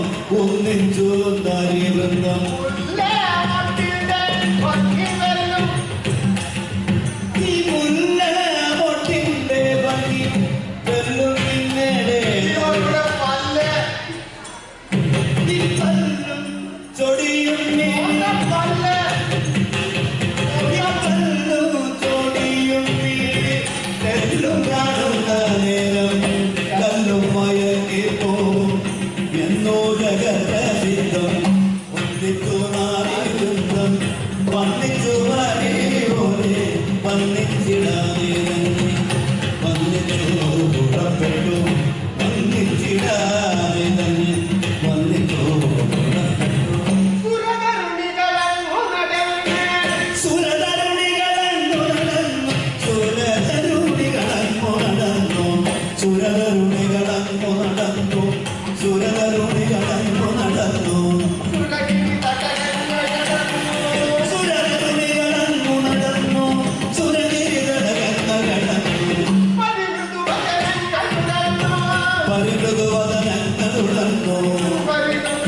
ജഗപ്രസിദ്ധം തരി നരിവൃന്ദം adorando.